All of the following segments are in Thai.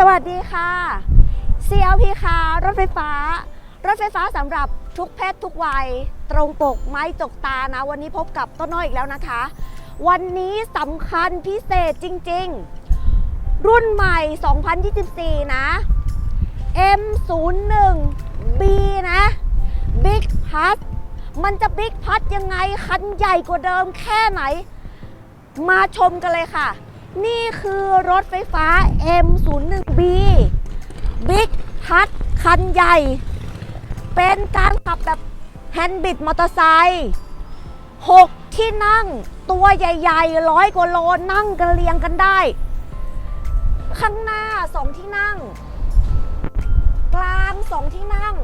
สวัสดีค่ะ CLP ค่ะรถไฟฟ้า รถไฟฟ้าสำหรับทุกเพศทุกวัย ตรงปกไม้จกตานะ วันนี้พบกับต้นน้อยอีกแล้วนะคะ วันนี้สำคัญพิเศษจริง ๆ รุ่นใหม่ 2024 นะ M01B นะ Big Plus มันจะ Big Plus ยังไง คันใหญ่กว่าเดิมแค่ไหน มาชมกันเลยค่ะ นี่คือรถไฟฟ้า M01B Big Plus คันใหญ่ เป็นการขับแบบแฮนด์บิดมอเตอร์ไซค์6 ที่นั่งตัวใหญ่ๆร้อยกว่าโลนั่งกันเรียงกันได้ ข้างหน้า 2 ที่นั่ง กลาง 2 ที่นั่ง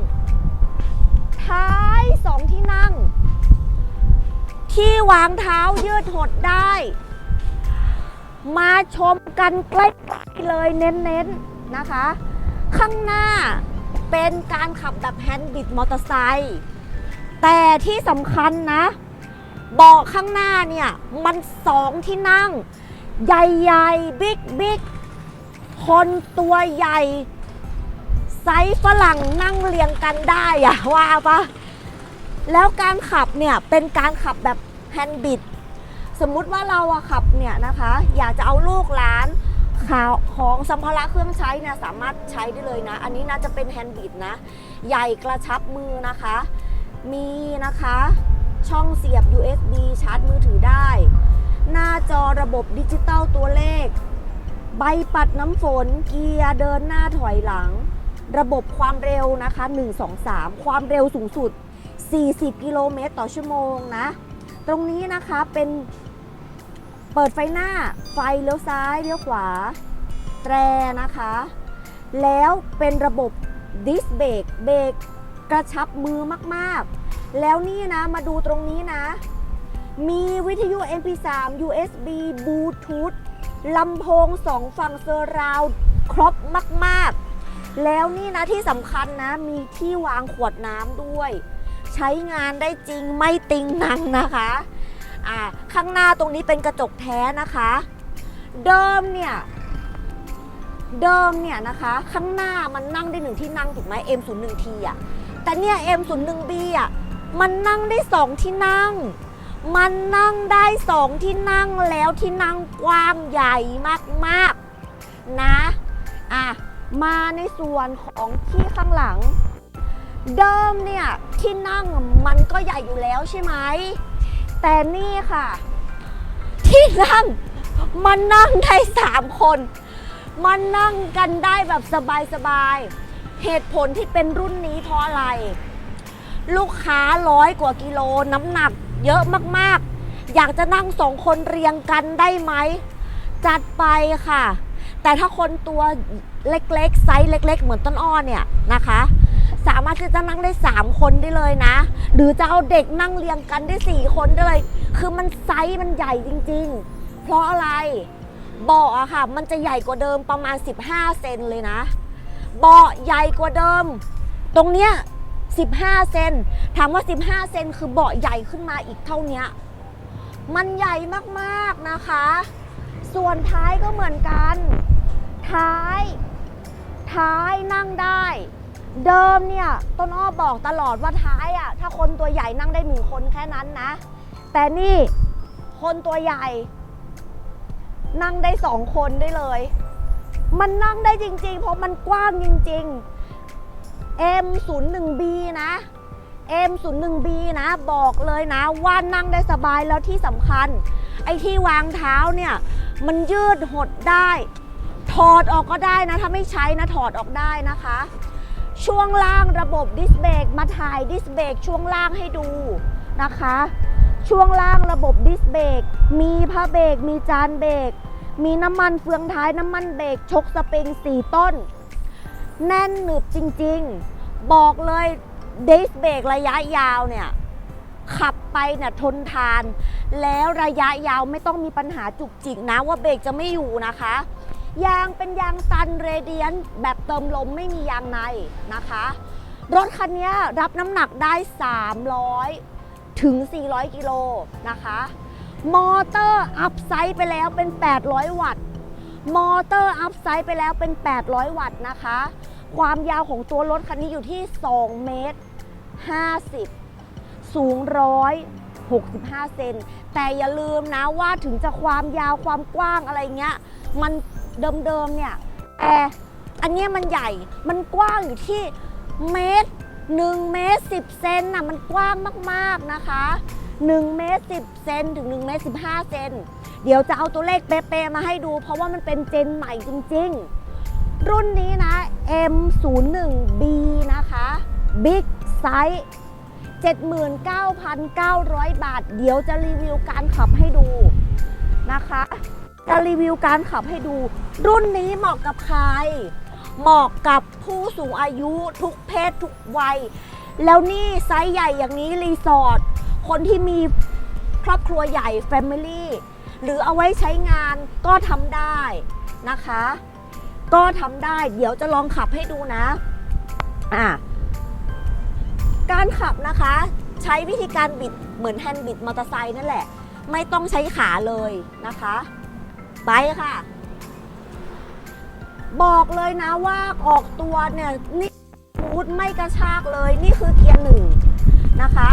ท้าย 2 ที่นั่ง ที่วางเท้ายืดหดได้ มาชมกันใกล้เลยเน้นๆนะคะ ข้างหน้าเป็นการขับแบบแฮนด์บิดมอเตอร์ไซค์แต่ที่สำคัญนะเบาะข้างหน้าเนี่ย มันสองที่นั่ง ใหญ่ๆ บิ๊กบิ๊กคนตัวใหญ่ ไซส์ฝรั่งนั่งเรียงกันได้อะว่าปะแล้วการขับเนี่ย เป็นการขับแบบแฮนด์บิด สมมุติว่าเราอะขับเนี่ยนะคะ อยากจะเอาลูกหลานขาวของสัมภาระเครื่องใช้เนี่ยสามารถใช้ได้เลยนะ อันนี้น่าจะเป็นแฮนด์บิดนะ ใหญ่กระชับมือนะคะ มีนะคะช่องเสียบ USB ชาร์จมือถือได้ หน้าจอระบบดิจิตอลตัวเลข ใบปัดน้ำฝนเกียร์เดินหน้าถอยหลัง ระบบความเร็วนะคะ 1 2 3 ความเร็วสูงสุด 40 กิโลเมตรต่อชั่วโมงนะ ตรงนี้นะคะเป็น เปิดไฟหน้าไฟเลี้ยวซ้ายเลี้ยวขวา แตรนะคะ แล้วเป็นระบบดิสเบรกเบรกกระชับมือมากๆ แล้วนี่นะมาดูตรงนี้นะ มีวิทยุ MP3 USB Bluetooth ลำโพงสองฝั่งเซอร์ราวครบมาก ๆ แล้วนี่นะที่สำคัญนะ มีที่วางขวดน้ำด้วย ใช้งานได้จริงไม่ติงนังนะคะ อ่าข้างหน้าตรงนี้เป็นกระจกแท้นะคะ เดิมเนี่ยเดิมเนี่ยนะคะข้างหน้ามันนั่งได้หนึ่งที่นั่งถูกไหม M01T อะแต่เนี่ย M01B อะมันนั่งได้สองที่นั่ง มันนั่งได้สองที่นั่งแล้วที่นั่งกว้างใหญ่มากๆนะอะมาในส่วนของที่ข้างหลัง เดิมเนี่ยที่นั่งมันก็ใหญ่อยู่แล้วใช่ไหม แต่นี่ค่ะ ที่นั่งมันนั่งได้สามคนมันนั่งกันได้แบบสบายๆ เหตุผลที่เป็นรุ่นนี้เพราะอะไร ลูกค้าร้อยกว่ากิโลน้ำหนักเยอะมากๆ อยากจะนั่งสองคนเรียงกันได้ไหม จัดไปค่ะ แต่ถ้าคนตัวเล็กๆ ไซส์เล็ก ๆ เหมือนต้นอ้อเนี่ยนะคะ สามารถที่จะนั่งได้ 3 คนได้เลยนะ หรือจะเอาเด็กนั่งเรียงกันได้ 4 คนได้เลย คือมันไซส์มันใหญ่จริง ๆ เพราะอะไรเบาะอะค่ะ มันจะใหญ่กว่าเดิมประมาณ 15 เซนเลยนะเบาะใหญ่กว่าเดิม ตรงเนี้ย15 เซนถามว่า 15 เซนคือเบาะใหญ่ขึ้นมาอีกเท่านี้มันใหญ่มากๆนะคะ ส่วนท้ายก็เหมือนกัน ท้าย ท้ายนั่งได้ เดิมเนี่ยต้นอ้อบอกตลอดว่าท้ายอะถ้าคนตัวใหญ่นั่งได้หนึ่งคนแค่นั้นนะ แต่นี่คนตัวใหญ่ นั่งได้สองคนได้เลย มันนั่งได้จริง ๆ เพราะมันกว้างจริง ๆ M01B นะ M01B นะ บอกเลยนะ ว่านั่งได้สบายแล้วที่สำคัญ ไอ้ที่วางเท้าเนี่ย มันยืดหดได้ ถอดออกก็ได้นะ ถ้าไม่ใช้นะ ถอดออกได้นะคะ ช่วงล่างระบบดิสเบรกมาถ่ายดิสเบรกช่วงล่างให้ดูนะคะ ช่วงล่างระบบดิสเบรกมีผ้าเบรกมีจานเบรกมีน้ำมันเฟืองท้ายน้ำมันเบรกชกสปริง4ต้น แน่นหนึบจริงๆ บอกเลยดิสเบรกระยะยาวเนี่ยขับไปเนี่ยทนทาน แล้วระยะยาวไม่ต้องมีปัญหาจุกจิกนะว่าเบรกจะไม่อยู่นะคะ ยางเป็นยางตันเรเดียนแบบเติมลมไม่มียางในนะคะ รถคันนี้รับน้ำหนักได้ 300 ถึง 400 กิโลนะคะ มอเตอร์อัพไซด์ไปแล้วเป็น 800 วัตต์มอเตอร์อัพไซด์ไปแล้วเป็น 800 วัตต์นะคะ ความยาวของตัวรถคันนี้อยู่ที่ 2 เมตร 50 สูง 165 เซน แต่อย่าลืมนะว่าถึงจะความยาวความกว้างอะไรเงี้ย มัน เดิมๆเนี่ยแต่อันเนี้ยมันใหญ่ มันกว้างอยู่ที่เมตร1เมตร10เซนน่ะมันกว้างมากๆนะคะ1เมตร10เซนถึง1เมตร15เซนเดี๋ยวจะเอาตัวเลขเป๊ะๆมาให้ดู เพราะว่ามันเป็นเจนใหม่จริงๆ รุ่นนี้นะ M01B นะคะ Big Size 79,900 บาท เดี๋ยวจะรีวิวการขับให้ดูนะคะ จะรีวิวการขับให้ดู รุ่นนี้เหมาะกับใคร เหมาะกับผู้สูงอายุทุกเพศทุกวัย แล้วนี่ไซส์ใหญ่อย่างนี้รีสอร์ทคนที่มีครอบครัวใหญ่ Family หรือเอาไว้ใช้งานก็ทำได้นะคะ ก็ทำได้เดี๋ยวจะลองขับให้ดูนะอะการขับนะคะ ใช้วิธีการบิดเหมือนแฮนด์บิดมอเตอร์ไซค์นั่นแหละ ไม่ต้องใช้ขาเลยนะคะ ไปค่ะ บอกเลยนะว่าออกตัวเนี่ยนี่มูดไม่กระชากเลยนี่คือเกียร์หนึ่งนะคะ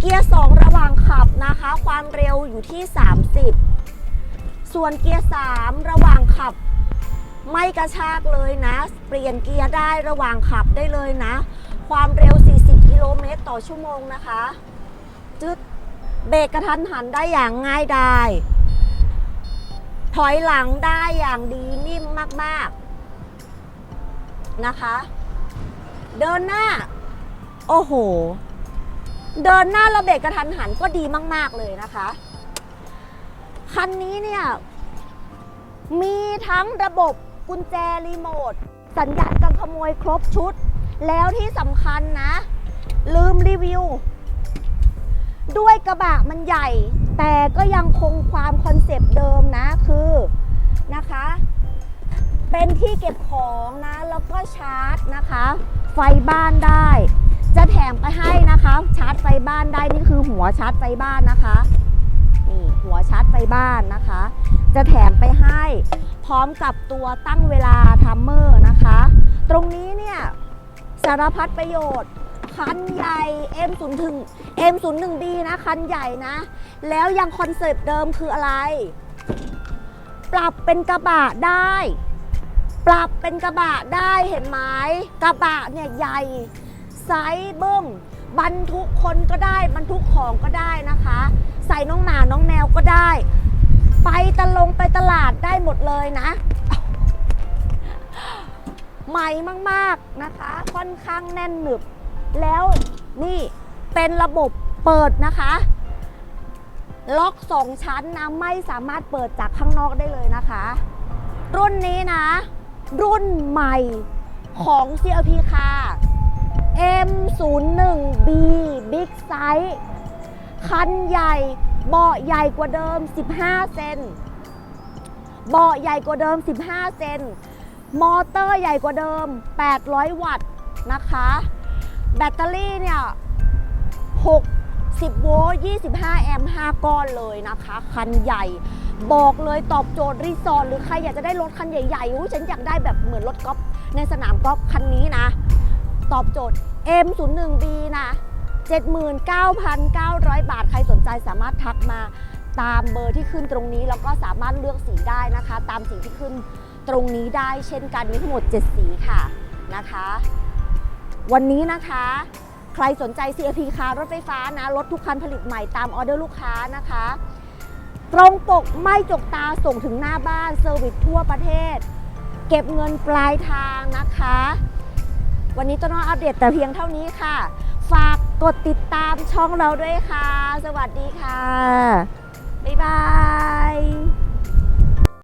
เกียร์สองระหว่างขับนะคะ ความเร็วอยู่ที่ 30 ส่วนเกียร์สามระหว่างขับ ไม่กระชากเลยนะ เปลี่ยนเกียร์ได้ระหว่างขับได้เลยนะ ความเร็ว 40 กิโลเมตรต่อชั่วโมงนะคะ จึดเบรกกระทันหันได้อย่างง่ายดาย ถอยหลังได้อย่างดีนิ่มมากๆนะคะ เดินหน้า โอ้โห เดินหน้าราเบรกกระทันหันก็ดีมาก ๆ เลยนะคะ คันนี้เนี่ย มีทั้งระบบกุญแจรีโมท สัญญาณการขโมยครบชุด แล้วที่สำคัญนะ ลืมรีวิว ด้วยกระบะมันใหญ่ แต่ก็ยังคงความคอนเซปต์เดิมนะคือนะคะ เป็นที่เก็บของนะ แล้วก็ชาร์จนะคะ ไฟบ้านได้ จะแถมไปให้นะคะ ชาร์จไฟบ้านได้นี่คือหัวชาร์จไฟบ้านนะคะนี่หัวชาร์จไฟบ้านนะคะ จะแถมไปให้พร้อมกับตัวตั้งเวลาทัมเมอร์นะคะ ตรงนี้เนี่ยสารพัดประโยชน์ คันใหญ่ M0 ถึง M01B นะคันใหญ่นะ แล้วยังคอนเซปต์เดิมคืออะไร ปรับเป็นกระบะได้ ปรับเป็นกระบะได้เห็นไหมกระบะเนี่ยใหญ่ไซส์เบิ้มบรรทุกคนก็ได้บรรทุกของก็ได้นะคะ ใส่น้องหมาน้องแมวก็ได้ ไปตะลงไปตลาดได้หมดเลยนะใหม่มาก ๆ นะคะ ค่อนข้างแน่นหนึบ แล้วนี่เป็นระบบเปิดนะคะ ล็อกสองชั้นนะไม่สามารถเปิดจากข้างนอกได้เลยนะคะ รุ่นนี้นะ รุ่นใหม่ของ CLP ค่ะ M01B Big Size คันใหญ่เบาะใหญ่กว่าเดิม 15 เซนเบาะใหญ่กว่าเดิม 15 เซน มอเตอร์ใหญ่กว่าเดิม 800 วัตต์นะคะ แบตเตอรี่เนี่ย60โวลต์25 แอมป์ 5 ก้อนเลยนะคะ คันใหญ่ บอกเลยตอบโจทย์รีสอร์ทหรือใครอยากจะได้รถคันใหญ่ๆอุ๊ยฉันอยากได้แบบเหมือนรถกอล์ฟในสนามกอล์ฟคันนี้นะ ตอบโจทย์ M01B นะ 79,900 บาท ใครสนใจสามารถทักมาตามเบอร์ที่ขึ้นตรงนี้แล้วก็สามารถเลือกสีได้นะคะ ตามสีที่ขึ้นตรงนี้ได้เช่นกันมีทั้งหมด 7 สีค่ะนะคะ วันนี้นะคะ ใครสนใจ CRP คารถไฟฟ้านะรถทุกคันผลิตใหม่ตามออเดอร์ลูกค้านะคะ ตรงปกไม่จกตาส่งถึงหน้าบ้านเซอร์วิสทั่วประเทศ เก็บเงินปลายทางนะคะ วันนี้ต้นอ้ออัปเดตแต่เพียงเท่านี้ค่ะ ฝากกดติดตามช่องเราด้วยค่ะ สวัสดีค่ะ บ๊ายบาย